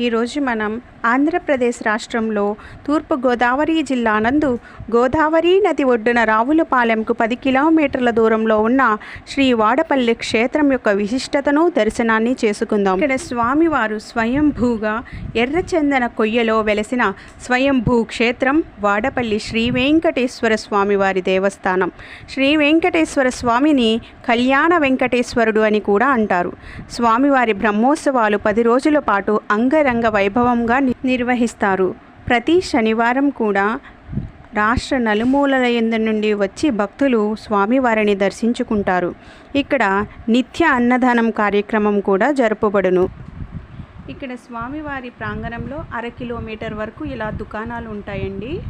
ఈరోజు మనం ఆంధ్రప్రదేశ్ రాష్ట్రంలో తూర్పు గోదావరి జిల్లా నందు గోదావరి నది ఒడ్డున రావులపాలెంకు పది కిలోమీటర్ల దూరంలో ఉన్న శ్రీ వాడపల్లి క్షేత్రం యొక్క విశిష్టతను దర్శనాన్ని చేసుకుందాం. ఇక్కడ స్వామివారు స్వయంభూగా ఎర్రచందన కొయ్యలో వెలసిన స్వయంభూ క్షేత్రం వాడపల్లి శ్రీ వెంకటేశ్వర స్వామివారి దేవస్థానం. శ్రీ వెంకటేశ్వర స్వామిని కళ్యాణ వెంకటేశ్వరుడు అని కూడా అంటారు. స్వామివారి బ్రహ్మోత్సవాలు పది రోజుల పాటు అంగ అంగరంగ వైభవంగా ని- నిర్వహిస్తారు. ప్రతి శనివారం కూడా రాష్ట్ర నలుమూలల ఎందు నుండి వచ్చి భక్తులు స్వామివారిని దర్శించుకుంటారు. ఇక్కడ నిత్య అన్నదానం కార్యక్రమం కూడా జరుపబడును. ఇక్కడ స్వామివారి ప్రాంగణంలో అర కిలోమీటర్ వరకు ఇలా దుకాణాలు ఉంటాయండి.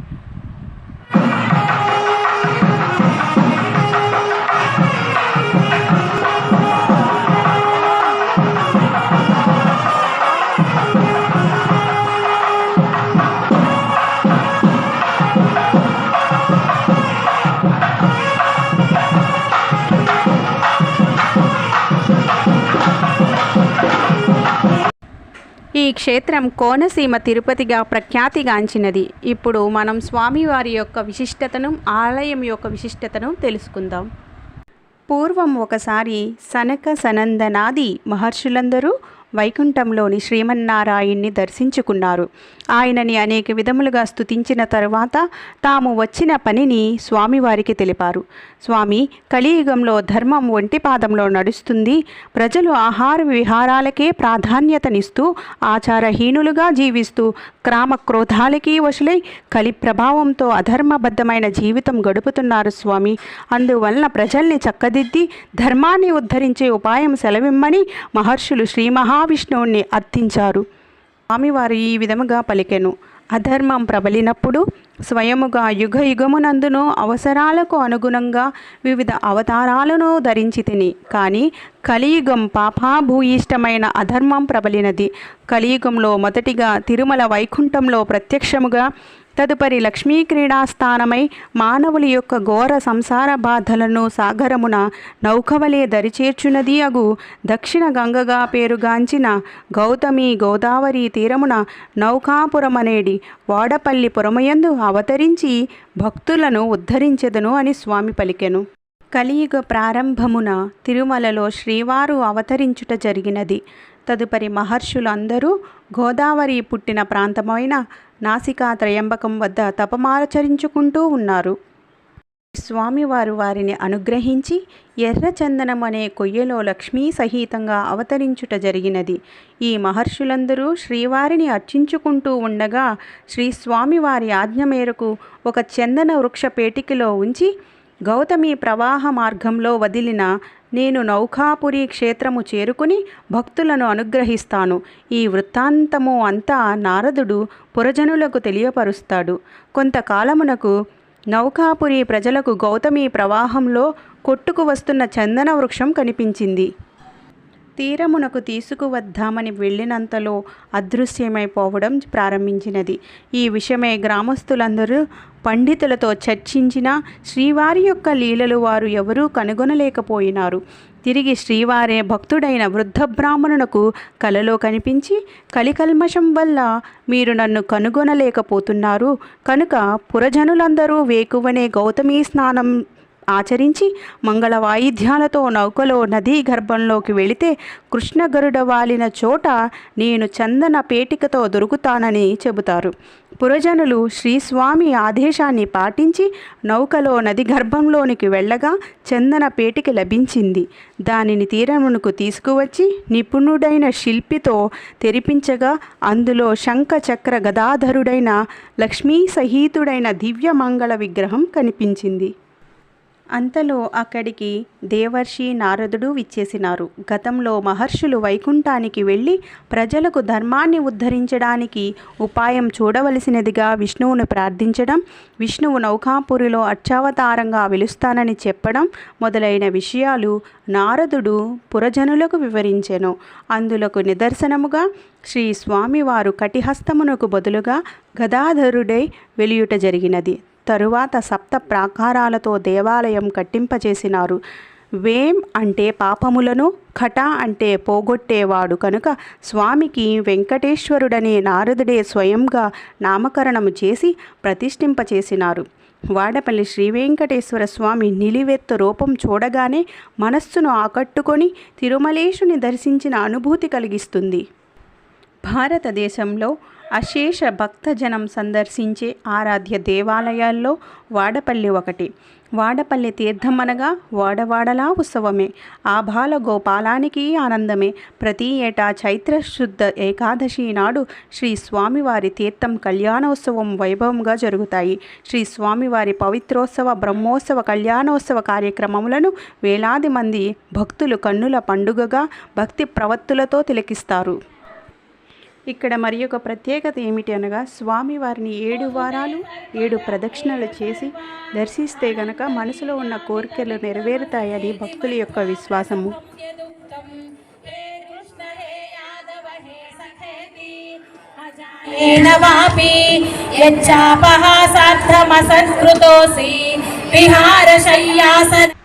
ఈ క్షేత్రం కోనసీమ తిరుపతిగా ప్రఖ్యాతిగాంచినది. ఇప్పుడు మనం స్వామివారి యొక్క విశిష్టతను ఆలయం యొక్క విశిష్టతను తెలుసుకుందాం. పూర్వం ఒకసారి సనక సనందనాది మహర్షులందరూ వైకుంఠంలోని శ్రీమన్నారాయణ్ణి దర్శించుకున్నారు. ఆయనని అనేక విధములుగా స్తుతించిన తరువాత తాము వచ్చిన పనిని స్వామివారికి తెలిపారు. స్వామి కలియుగంలో ధర్మం ఒంటి పాదంలో నడుస్తుంది. ప్రజలు ఆహార విహారాలకే ప్రాధాన్యతనిస్తూ ఆచారహీనులుగా జీవిస్తూ క్రామ క్రోధాలకి వశులై కలి ప్రభావంతో అధర్మబద్ధమైన జీవితం గడుపుతున్నారు స్వామి. అందువలన ప్రజల్ని చక్కదిద్ది ధర్మాన్ని ఉద్ధరించే ఉపాయం సెలవిమ్మని మహర్షులు శ్రీ మహావిష్ణువుని అర్థించారు. స్వామివారు ఈ విధముగా పలికెను. అధర్మం ప్రబలినప్పుడు స్వయముగా యుగ యుగమునందును అవసరాలకు అనుగుణంగా వివిధ అవతారాలను ధరించి తిని. కానీ కలియుగం పాపాభూయిష్టమైన అధర్మం ప్రబలినది. కలియుగంలో మొదటిగా తిరుమల వైకుంఠంలో ప్రత్యక్షముగా తదుపరి లక్ష్మీ క్రీడాస్థానమై మానవుల యొక్క ఘోర సంసార బాధలను సాగరమున నౌకవలే దరిచేర్చునది అగు దక్షిణ గంగగా పేరుగాంచిన గౌతమి గోదావరి తీరమున నౌకాపురమనేడి వాడపల్లి పురమయందు అవతరించి భక్తులను ఉద్ధరించెదను అని స్వామి పలికెను. కలియుగ ప్రారంభమున తిరుమలలో శ్రీవారు అవతరించుట జరిగినది. తదుపరి మహర్షులందరూ గోదావరి పుట్టిన ప్రాంతమైన నాసికా త్రయంబకం వద్ద తపమాచరించుకుంటూ ఉన్నారు. స్వామివారు వారిని అనుగ్రహించి ఎర్రచందనం అనే కొయ్యలో లక్ష్మీ సహితంగా అవతరించుట జరిగినది. ఈ మహర్షులందరూ శ్రీవారిని అర్చించుకుంటూ ఉండగా శ్రీ స్వామివారి ఆజ్ఞ మేరకు ఒక చందన వృక్ష పేటికలో ఉంచి గౌతమి ప్రవాహ మార్గంలో వదిలిన నేను నౌకాపురి క్షేత్రము చేరుకుని భక్తులను అనుగ్రహిస్తాను. ఈ వృత్తాంతము అంతా నారదుడు పురజనులకు తెలియపరుస్తాడు. కొంతకాలమునకు నౌకాపురి ప్రజలకు గౌతమి ప్రవాహంలో కొట్టుకు వస్తున్న చందన వృక్షం కనిపించింది. తీరమునకు తీసుకువద్దామని వెళ్ళినంతలో అదృశ్యమైపోవడం ప్రారంభించినది. ఈ విషయమై గ్రామస్తులందరూ పండితులతో చర్చించిన శ్రీవారి యొక్క లీలలు వారు ఎవరూ కనుగొనలేకపోయినారు. తిరిగి శ్రీవారే భక్తుడైన వృద్ధ బ్రాహ్మణునకు కలలో కనిపించి కలికల్మషం వల్ల మీరు నన్ను కనుగొనలేకపోతున్నారు. కనుక పురజనులందరూ వేకువనే గౌతమీ స్నానం ఆచరించి మంగళ వాయిద్యాలతో నౌకలో నదీ గర్భంలోకి వెళితే కృష్ణ గరుడ వాలిన చోట నేను చందన పేటికతో దొరుకుతానని చెబుతారు. పురజనులు శ్రీస్వామి ఆదేశాన్ని పాటించి నౌకలో నది గర్భంలోనికి వెళ్ళగా చందన పేటిక లభించింది. దానిని తీరమునకు తీసుకువచ్చి నిపుణుడైన శిల్పితో తెరిపించగా అందులో శంఖ చక్ర గదాధరుడైన లక్ష్మీ సహితుడైన దివ్యమంగళ విగ్రహం కనిపించింది. అంతలో అక్కడికి దేవర్షి నారదుడు విచ్చేసినారు. గతంలో మహర్షులు వైకుంఠానికి వెళ్ళి ప్రజలకు ధర్మాన్ని ఉద్ధరించడానికి ఉపాయం చూడవలసినదిగా విష్ణువును ప్రార్థించడం విష్ణువు నౌకాపురిలో అర్చావతారంగా వెలుస్తానని చెప్పడం మొదలైన విషయాలు నారదుడు పురజనులకు వివరించెను. అందులకు నిదర్శనముగా శ్రీ స్వామివారు కటిహస్తమునకు బదులుగా గదాధరుడై వెలియుట జరిగినది. తరువాత సప్త ప్రాకారాలతో దేవాలయం కట్టింపజేసినారు. వేం అంటే పాపములను ఖట అంటే పోగొట్టేవాడు కనుక స్వామికి వెంకటేశ్వరుడనే నారదుడే స్వయంగా నామకరణము చేసి ప్రతిష్ఠింపచేసినారు. వాడపల్లి శ్రీ వెంకటేశ్వర స్వామి నిలివెత్తు రూపం చూడగానే మనస్సును ఆకట్టుకొని తిరుమలేశుని దర్శించిన అనుభూతి కలిగిస్తుంది. భారతదేశంలో అశేష భక్తజనం సందర్శించే ఆరాధ్య దేవాలయాల్లో వాడపల్లి ఒకటి. వాడపల్లి తీర్థమనగా వాడవాడలా ఉత్సవమే. ఆభాల గోపాలానికి ఆనందమే. ప్రతి ఏటా చైత్రశుద్ధ ఏకాదశి నాడు శ్రీ స్వామివారి తీర్థం కళ్యాణోత్సవం వైభవంగా జరుగుతాయి. శ్రీ స్వామివారి పవిత్రోత్సవ బ్రహ్మోత్సవ కళ్యాణోత్సవ కార్యక్రమములను వేలాది మంది భక్తులు కన్నుల పండుగగా భక్తి ప్రవత్తులతో తిలకిస్తారు. ఇక్కడ మరి ఒక ప్రత్యేకత ఏమిటి అనగా స్వామివారిని ఏడు వారాలు ఏడు ప్రదక్షిణలు చేసి దర్శిస్తే గనక మనసులో ఉన్న కోరికలు నెరవేరుతాయని భక్తుల యొక్క విశ్వాసము. दुःखं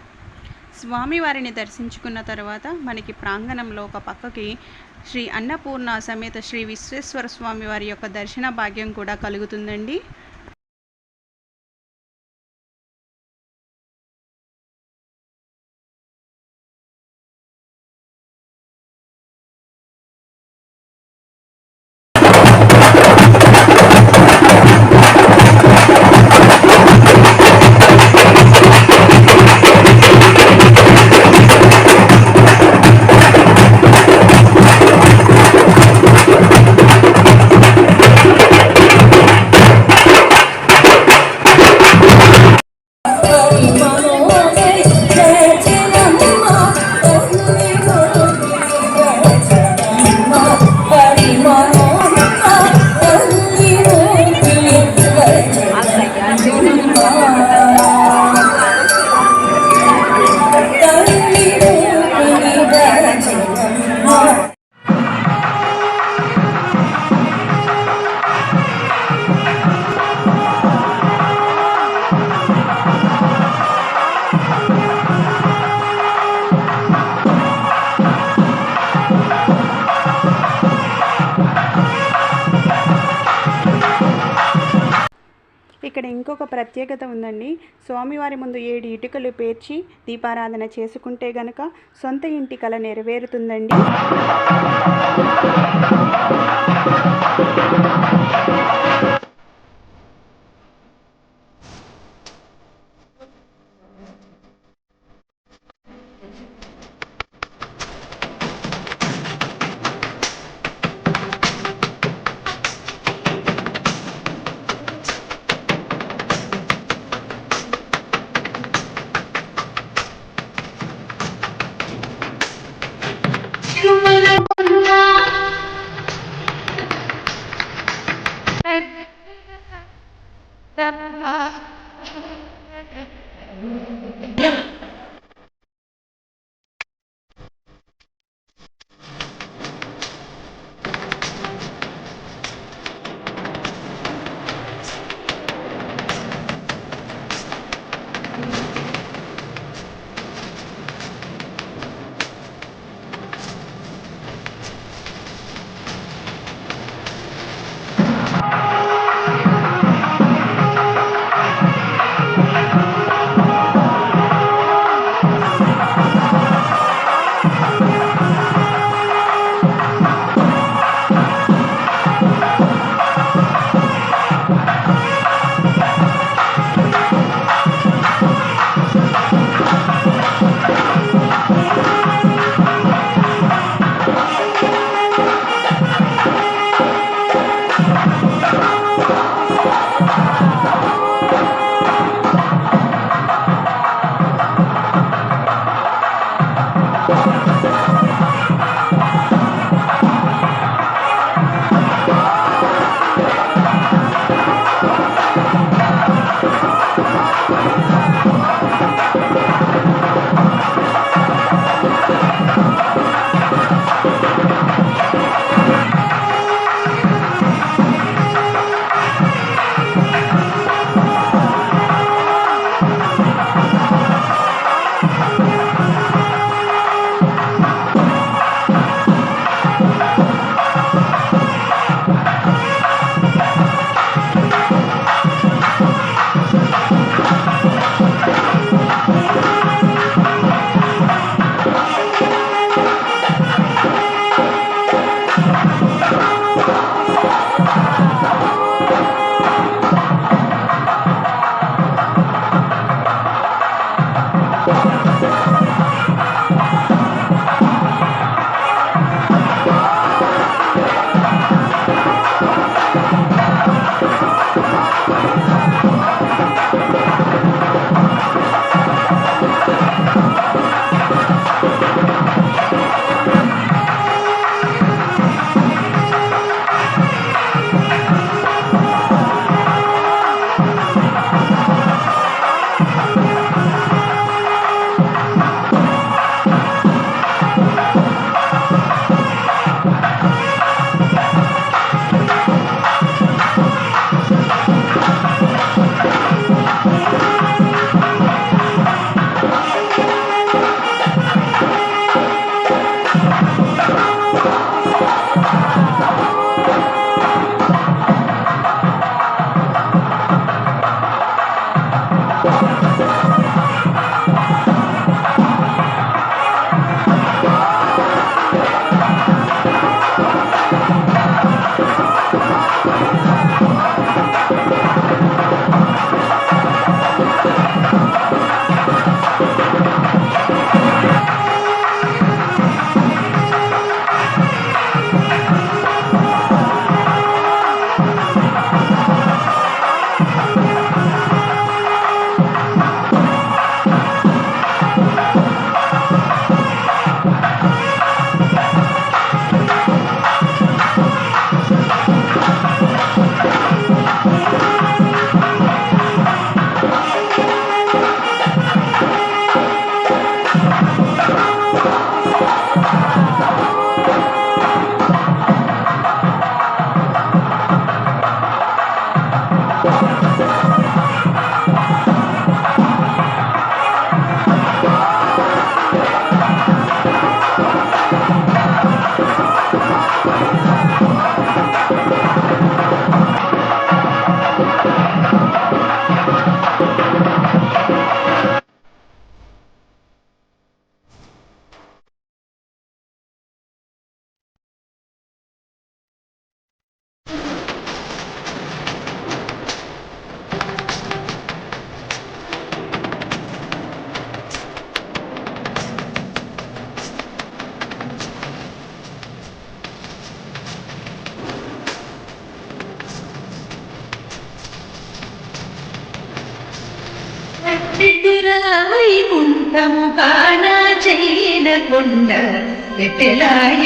స్వామివారిని దర్శించుకున్న తర్వాత మనకి ప్రాంగణంలో ఒక పక్కకి శ్రీ అన్నపూర్ణ సమేత శ్రీ విశ్వేశ్వర స్వామి వారి యొక్క దర్శన భాగ్యం కూడా కలుగుతుందండి. ఇంకొక ప్రత్యేకత ఉందండి. స్వామివారి ముందు ఏడు ఇటుకలు పేర్చి దీపారాధన చేసుకుంటే గనక సొంత ఇంటి కల నెరవేరుతుందండి. ఎదురాయి ముంతము కానా చేయనకుండా పెట్టెలాయ